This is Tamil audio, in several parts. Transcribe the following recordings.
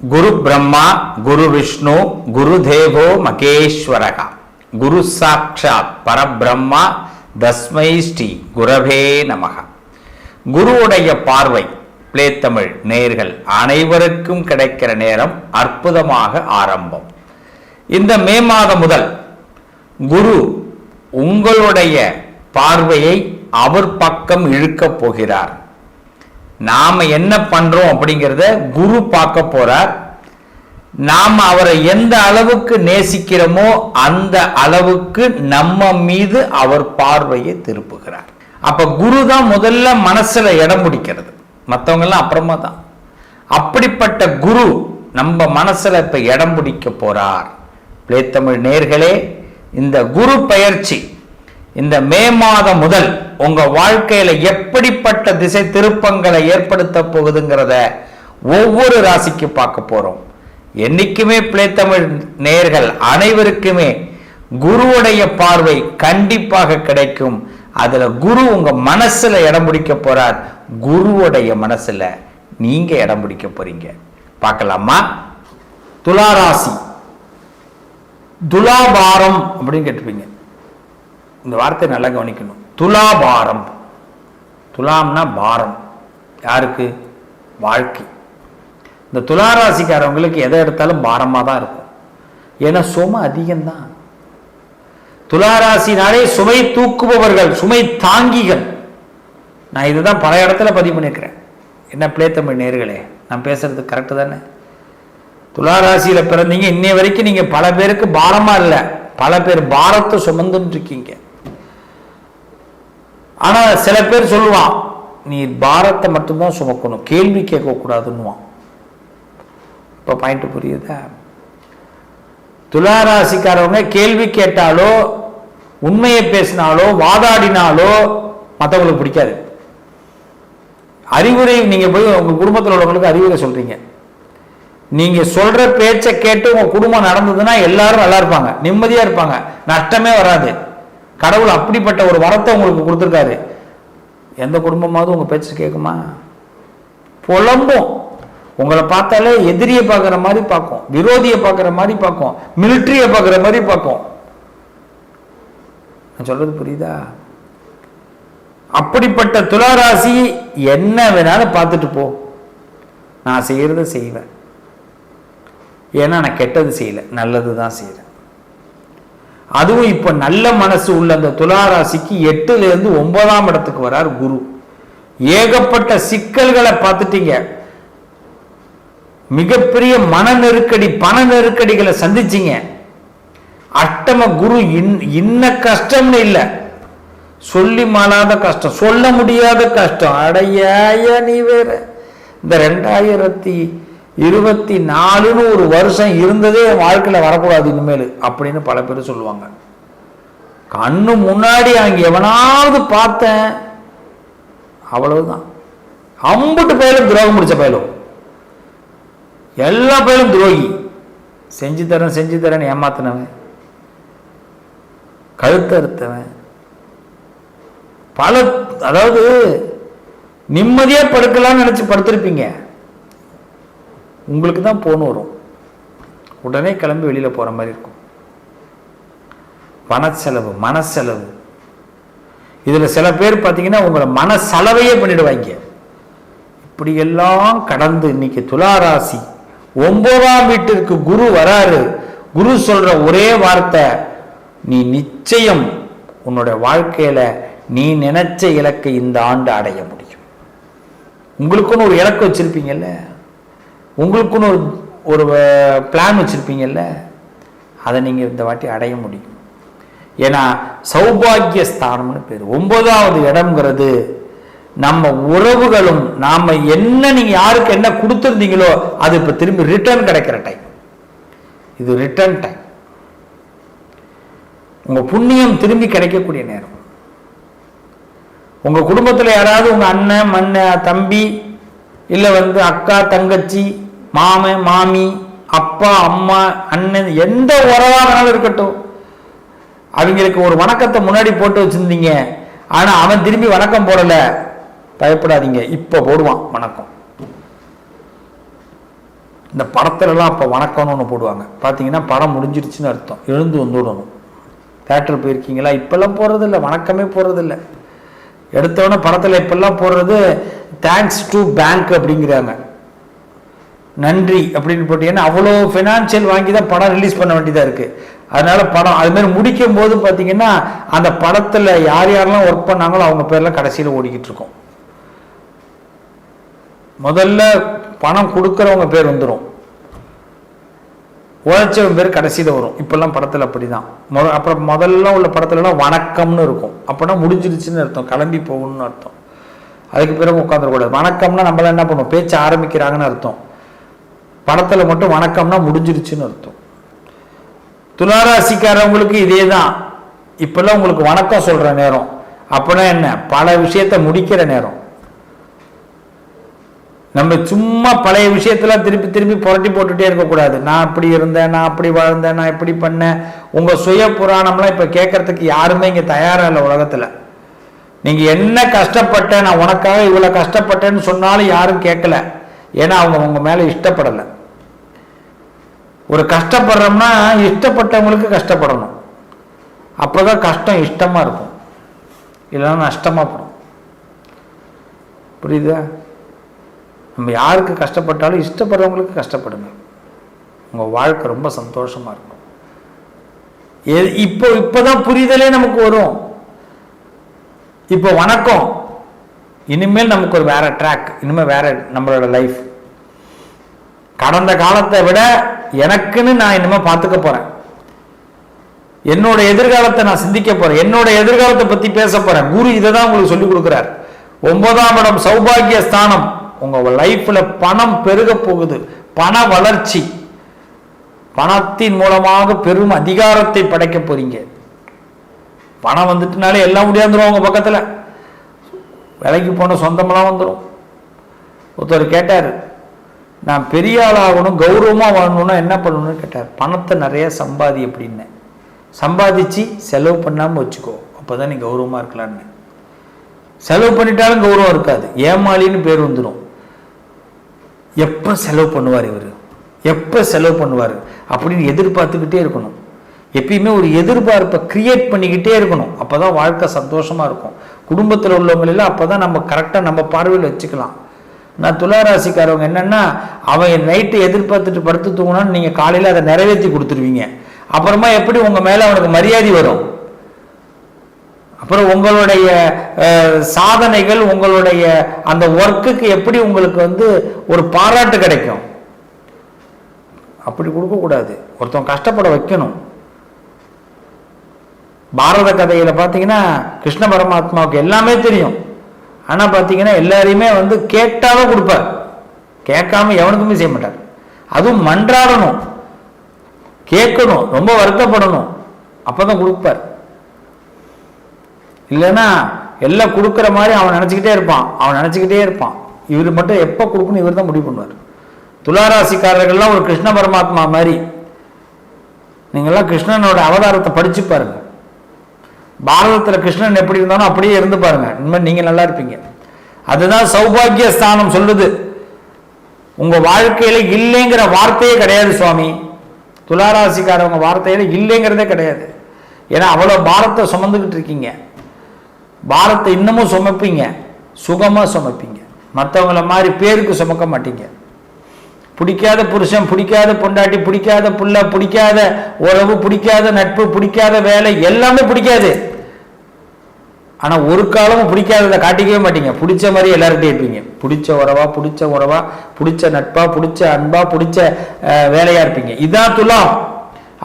குரு பிரம்மா குரு விஷ்ணு குரு தேவோ மகேஸ்வரகா. குரு சாட்சாத் பரபிரம்மா தஸ்மை ஸ்ரீ குரவே நமக. குருவுடைய பார்வை பிளே தமிழ் நேர்கள் அனைவருக்கும் கிடைக்கிற நேரம் அற்புதமாக ஆரம்பம். இந்த மே மாதம் முதல் குரு உங்களுடைய பார்வையை அவர் பக்கம் இழுக்கப் போகிறார். நாம் என்ன பண்ணுறோம் அப்படிங்கிறத குரு பார்க்க போகிறார் நாம் அவரை எந்த அளவுக்கு நேசிக்கிறோமோ அந்த அளவுக்கு நம்ம மீது அவர் பார்வையை திருப்புகிறார். அப்போ குரு தான் முதல்ல மனசில் இடம் பிடிக்கிறது. மற்றவங்கெல்லாம் அப்புறமா தான். அப்படிப்பட்ட குரு நம்ம மனசில் இப்போ இடம் பிடிக்க போகிறார் பிளேத்தமிழ் நேர்களே இந்த குரு பயிற்சி இந்த மே மாதம் முதல் உங்க வாழ்க்கையில எப்படிப்பட்ட திசை திருப்பங்களை ஏற்படுத்த போகுதுங்கிறத ஒவ்வொரு ராசிக்கு பார்க்க போறோம். என்னைக்குமே பிள்ளைத்தமிழ் நேர்கள் அனைவருக்குமே குருவுடைய பார்வை கண்டிப்பாக கிடைக்கும். அதுல குரு உங்க மனசுல இடம் பிடிக்க போறார். குருவுடைய மனசுல நீங்க இடம் பிடிக்க போறீங்க. பார்க்கலாமா? துளாராசி துலாபாரம் அப்படின்னு கேட்டிருப்பீங்க. இந்த வார்த்தை நல்லா கவனிக்கணும். துலாபாரம். துலாம்னா பாரம். யாருக்கு? வாழ்க்கை. இந்த துளாராசிக்காரவங்களுக்கு எதை எடுத்தாலும் பாரமாக தான் இருக்கும். ஏன்னா சுமை அதிகம்தான். துளாராசினாலே சுமை தூக்குபவர்கள் சுமை தாங்கிகள். நான் இதுதான் பல இடத்துல பதிவு பண்ணியிருக்கிறேன். என்ன பிளே தமிழ் நேர்களே நான் பேசுறது கரெக்டு தானே? துளாராசியில் பிறந்தீங்க இன்னைய வரைக்கும் நீங்க பல பேருக்கு பாரமா இல்லை. பல பேர் பாரத்தை சுமந்துன்னு இருக்கீங்க. ஆனால் சில பேர் சொல்லுவான் நீ பாரத்தை மட்டும்தான் சுமக்கணும் கேள்வி கேட்கக்கூடாதுன்னுவான். இப்போ பாயிண்ட் புரியுதா? துளாராசிக்காரவங்க கேள்வி கேட்டாலோ உண்மையை பேசினாலோ வாதாடினாலோ மற்றவங்களுக்கு பிடிக்காது. அறிவுரை நீங்கள் போய் உங்கள் குடும்பத்தில் உள்ளவங்களுக்கு அறிவுரை சொல்கிறீங்க நீங்கள் சொல்கிற பேச்சை கேட்டு உங்கள் குடும்பம் நடந்ததுன்னா எல்லாரும் நல்லா இருப்பாங்க நிம்மதியாக இருப்பாங்க நஷ்டமே வராது. கடவுள் அப்படிப்பட்ட ஒரு வரத்தை உங்களுக்கு கொடுத்துருக்காரு. எந்த குடும்பமாவது உங்கள் பேச்சு கேட்குமா புலம்பும். உங்களை பார்த்தாலே எதிரியை பார்க்குற மாதிரி பார்க்கும். விரோதியை பார்க்குற மாதிரி பார்க்கும். மிலிட்ரியை பார்க்குற மாதிரி பார்க்கும். நான் சொல்றது புரியுதா? அப்படிப்பட்ட துளாராசி என்ன வேணாலும் பார்த்துட்டு போ. நான் செய்கிறத செய்வேன். ஏன்னா நான் கெட்டது செய்யலை. நல்லது தான் செய்கிறேன் அதுவும் இப்போ நல்ல மனசு உள்ள அந்த துளாராசிக்கு எட்டுலேருந்து ஒன்பதாம் இடத்துக்கு வரார் குரு. ஏகப்பட்ட சிக்கல்களை பார்த்துட்டீங்க. மிகப்பெரிய மன நெருக்கடி பண நெருக்கடிகளை சந்திச்சிங்க. அட்டம குரு இன் இன்ன கஷ்டம்னு இல்லை. சொல்லி மாளாத கஷ்டம் சொல்ல முடியாத கஷ்டம். அடையாய நீ வேற. இந்த ரெண்டாயிரத்தி இருபத்தி நாலுன்னு ஒரு வருஷம் இருந்ததே வாழ்க்கையில் வரக்கூடாது இனிமேல் அப்படின்னு பல பேர் சொல்லுவாங்க. கண்ணு முன்னாடி அங்கே எவனாவது பார்த்தேன் அவ்வளவுதான். அம்புட்டு பயலும் துரோகம் முடிச்ச பயலும். எல்லா பயலும் துரோகி. செஞ்சு தரேன் செஞ்சு தரேன் ஏமாத்தினவன். கழுத்தறுத்தவன் பல அதாவது நிம்மதியாக படுக்கலாம்னு நினச்சி படுத்திருப்பீங்க. உங்களுக்கு தான் போன் வரும். உடனே கிளம்பி வெளியில் போகிற மாதிரி இருக்கும். பணச்செலவு மனசெலவு இதில் சில பேர் பார்த்தீங்கன்னா உங்களை மன செலவையே பண்ணிடுவாங்க இப்படியெல்லாம் கடந்து இன்னைக்கு துளாராசி. ஒன்பதாம் வீட்டிற்கு குரு வராரு. குரு சொல்ற ஒரே வார்த்தை நீ நிச்சயம் உன்னோட வாழ்க்கையில நீ நினைச்ச இலக்கை இந்த ஆண்டு அடைய முடியும். உங்களுக்குன்னு ஒரு இலக்கு வச்சிருப்பீங்கல்ல? உங்களுக்குன்னு ஒரு ஒரு பிளான் வச்சுருப்பீங்கல்ல அதை நீங்கள் இந்த வாட்டி அடைய முடியும். ஏன்னா சௌபாகிய ஸ்தானம்னு பேர். ஒன்பதாவது இடம்ங்கிறது நம்ம உறவுகளும் நாம் என்ன நீங்கள் யாருக்கு என்ன கொடுத்துருந்தீங்களோ அது இப்போ திரும்பி ரிட்டர்ன் கிடைக்கிற டைம் இது ரிட்டர்ன் டைம் உங்கள் புண்ணியம் திரும்பி கிடைக்கக்கூடிய நேரம். உங்கள் குடும்பத்தில் யாராவது உங்கள் அண்ணன் மண்ண தம்பி இல்லை வந்து அக்கா தங்கச்சி மாமன் மாமி அப்பா அம்மா அண்ணன் எந்த உறவா வேணாலும் இருக்கட்டும். அவங்களுக்கு ஒரு வணக்கத்தை முன்னாடி போட்டு வச்சிருந்தீங்க. ஆனா அவன் திரும்பி வணக்கம் போடல. பயப்படாதீங்க. இப்ப போடுவான் வணக்கம். இந்த படத்துலலாம் அப்போ வணக்கம்னு ஒன்று போடுவாங்க. பார்த்தீங்கன்னா படம் முடிஞ்சிருச்சுன்னு அர்த்தம். எழுந்து வந்துடணும் தேட்டர் போயிருக்கீங்களா? இப்போல்லாம் போகிறதில்ல வணக்கமே போகிறதில்ல எடுத்தவொடனே படத்தில் இப்போல்லாம் போடுறது தேங்க்ஸ் டு பேங்க் அப்படிங்கிறாங்க. நன்றி அப்படின்னு போட்டீங்கன்னா அவ்வளோ ஃபினான்ஷியல் வாங்கி தான் படம் ரிலீஸ் பண்ண வேண்டியதாக இருக்குது அதனால படம் அதுமாரி முடிக்கும் போது பார்த்தீங்கன்னா அந்த படத்தில் யார் யாரெல்லாம் ஒர்க் பண்ணாங்களோ அவங்க பேர்லாம் கடைசியில் ஓடிக்கிட்டு இருக்கோம். முதல்ல பணம் கொடுக்குறவங்க பேர் வந்துடும் உழைச்சவன் பேர் கடைசியில் வரும். இப்போல்லாம் படத்தில் அப்படி தான் முத அப்புறம் முதல்ல உள்ள படத்துலலாம் வணக்கம்னு இருக்கும். அப்போனா முடிஞ்சிருச்சுன்னு அர்த்தம். கிளம்பி போகணும்னு அர்த்தம். அதுக்கு பிறகு உட்காந்துடக்கூடாது வணக்கம்னா நம்மளாம் என்ன பண்ணுவோம் பேச்சு ஆரம்பிக்கிறாங்கன்னு அர்த்தம். பணத்தில் மட்டும் வணக்கம்னா முடிஞ்சிருச்சுன்னு அர்த்தம். துளாராசிக்காரவங்களுக்கு இதே தான் இப்போல்லாம் உங்களுக்கு வணக்கம் சொல்கிற நேரம். அப்படின்னா என்ன? பல விஷயத்தை முடிக்கிற நேரம். நம்ம சும்மா பழைய விஷயத்தெல்லாம் திருப்பி திருப்பி புரட்டி போட்டுட்டே இருக்கக்கூடாது. நான் அப்படி இருந்தேன் நான் அப்படி வாழ்ந்தேன் நான் இப்படி பண்ணேன். உங்கள் சுய புராணம்லாம் இப்போ கேட்கறதுக்கு யாருமே இங்கே தயாராக இல்லை உலகத்தில். நீங்கள் என்ன கஷ்டப்பட்ட நான் உனக்காக இவ்வளோ கஷ்டப்பட்டேன்னு சொன்னாலும் யாரும் கேட்கல. ஏன்னா அவங்க உங்கள் மேலே இஷ்டப்படலை. ஒரு கஷ்டப்படுறோம்னா இஷ்டப்பட்டவங்களுக்கு கஷ்டப்படணும். அப்போ தான் கஷ்டம் இஷ்டமாக இருக்கும். இல்லைன்னா நஷ்டமாக படும் புரியுதா? நம்ம யாருக்கு கஷ்டப்பட்டாலும் இஷ்டப்படுறவங்களுக்கு கஷ்டப்படுங்க. உங்கள் வாழ்க்கை ரொம்ப சந்தோஷமாக இருக்கும். எ- இப்போ தான் புரிதலே நமக்கு வரும். இப்போ வணக்கம். இனிமேல் நமக்கு ஒரு வேற ட்ராக் இனிமேல் வேற நம்மளோட லைஃப் கடந்த காலத்தை விட எனக்குன்னு நான் இனிமேல் பார்த்துக்க போறேன். என்னோட எதிர்காலத்தை நான் சிந்திக்க போறேன். என்னோட எதிர்காலத்தை பத்தி பேச போறேன். குரு இதை தான் உங்களுக்கு சொல்லிக் கொடுக்குறார். ஒன்பதாம் இடம் சௌபாகிய ஸ்தானம். உங்க லைஃப்ல பணம் பெருக போகுது. பண வளர்ச்சி. பணத்தின் மூலமாக பெரும் அதிகாரத்தை படைக்க போறீங்க. பணம் வந்துட்டுனாலே எல்லாம் முடியாந்துரும் உங்க பக்கத்துல. விலைக்கு போன சொந்தமெல்லாம் வந்துடும் ஒருத்தர் கேட்டார் நான் பெரிய ஆளாகணும் கௌரவமாக வாழணும்னா என்ன பண்ணணும்னு கேட்டார். பணத்தை நிறைய சம்பாதி அப்படின்னு. சம்பாதிச்சு செலவு பண்ணாமல் வச்சுக்கோ. அப்போ தான் நீ கௌரவமாக இருக்கலான்னு செலவு பண்ணிட்டாலும் கௌரவம் இருக்காது. ஏமாளின்னு பேர் வந்துடும் எப்போ செலவு பண்ணுவார் இவர்? எப்போ செலவு பண்ணுவார்? அப்படின்னு எதிர்பார்த்துக்கிட்டே இருக்கணும். எப்பயுமே ஒரு எதிர்பார்ப்பை கிரியேட் பண்ணிக்கிட்டே இருக்கணும். அப்போ தான் வாழ்க்கை சந்தோஷமாக இருக்கும். குடும்பத்தில் உள்ளவங்களெல்லாம் அப்போ தான் நம்ம கரெக்டாக நம்ம பார்வையில் வச்சுக்கலாம். நான் துளாராசிக்காரவங்க என்னென்னா அவன் நைட்டு எதிர்பார்த்துட்டு படுத்து தூங்கினான்னு நீங்கள் காலையில் அதை நிறைவேற்றி கொடுத்துருவீங்க. அப்புறமா எப்படி உங்கள் மேலே அவனுக்கு மரியாதை வரும்? அப்புறம் உங்களுடைய சாதனைகள் உங்களுடைய அந்த ஒர்க்குக்கு எப்படி உங்களுக்கு வந்து ஒரு பாராட்டு கிடைக்கும்? அப்படி கொடுக்கக்கூடாது ஒருத்தன் கஷ்டப்பட வைக்கணும். பாரத கதையில் பார்த்தீங்கன்னா கிருஷ்ண பரமாத்மாவுக்கு எல்லாமே தெரியும். ஆனால் பார்த்தீங்கன்னா எல்லாரையுமே வந்து கேட்டாவே கொடுப்பார். கேட்காம எவனுக்குமே செய்ய மாட்டார். அதுவும் மன்றாடணும். கேட்கணும். ரொம்ப வருத்தப்படணும். அப்பதான் கொடுப்பார். இல்லைன்னா எல்லாம் கொடுக்குற மாதிரி அவன் நினச்சிக்கிட்டே இருப்பான். அவன் நினச்சிக்கிட்டே இருப்பான். இவர் மட்டும் எப்போ கொடுக்கணும் இவர் தான் முடிவு பண்ணுவார். துளாராசிக்காரர்கள்லாம் ஒரு கிருஷ்ண பரமாத்மா மாதிரி. நீங்கள்லாம் கிருஷ்ணனோட அவதாரத்தை படிச்சு பாருங்கள் பாரதத்தில் கிருஷ்ணன் எப்படி இருந்தாலும் அப்படியே இருந்து பாருங்க. இனிமேல் நீங்கள் நல்லா இருப்பீங்க. அதுதான் சௌபாகிய ஸ்தானம் சொல்லுது. உங்கள் வாழ்க்கையில் இல்லைங்கிற வார்த்தையே கிடையாது சுவாமி. துளாராசிக்காரவங்க வார்த்தையில் இல்லைங்கிறதே கிடையாது. ஏன்னா அவ்வளோ பாரத்தை சுமந்துக்கிட்டு இருக்கீங்க. பாரத்தை இன்னமும் சுமப்பீங்க. சுகமாக சுமப்பீங்க. மற்றவங்கள மாதிரி பேருக்கு சுமக்க மாட்டீங்க. பிடிக்காத புருஷன் பிடிக்காத பொண்டாட்டி பிடிக்காத புள்ள பிடிக்காத உறவு பிடிக்காத நட்பு பிடிக்காத வேலை எல்லாமே பிடிக்காது. ஆனா ஒரு காலமும் பிடிக்காததை காட்டிக்கவே மாட்டீங்க. பிடிச்ச மாதிரி எல்லார்கிட்டையும் இருப்பீங்க. பிடிச்ச உறவா பிடிச்ச உறவா பிடிச்ச நட்பா பிடிச்ச அன்பா பிடிச்ச அஹ், வேலையா இருப்பீங்க. இதான் துலாம்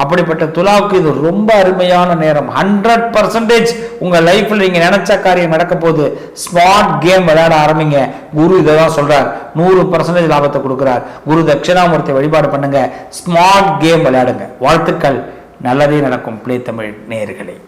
அப்படிப்பட்ட துலாவுக்கு இது ரொம்ப அருமையான நேரம். ஹண்ட்ரட் பர்சன்டேஜ் உங்க லைஃப்ல நீங்க நினைச்ச காரியம் நடக்க போது ஸ்மார்ட் கேம் விளையாட ஆரம்பிங்க. குரு இதை தான் சொல்றார். நூறு பர்சன்டேஜ் லாபத்தை கொடுக்குறார். குரு தட்சிணாமூர்த்தி வழிபாடு பண்ணுங்க. ஸ்மார்ட் கேம் விளையாடுங்க. வாழ்த்துக்கள். நல்லதே நடக்கும். பிளே தமிழ் நேர்களை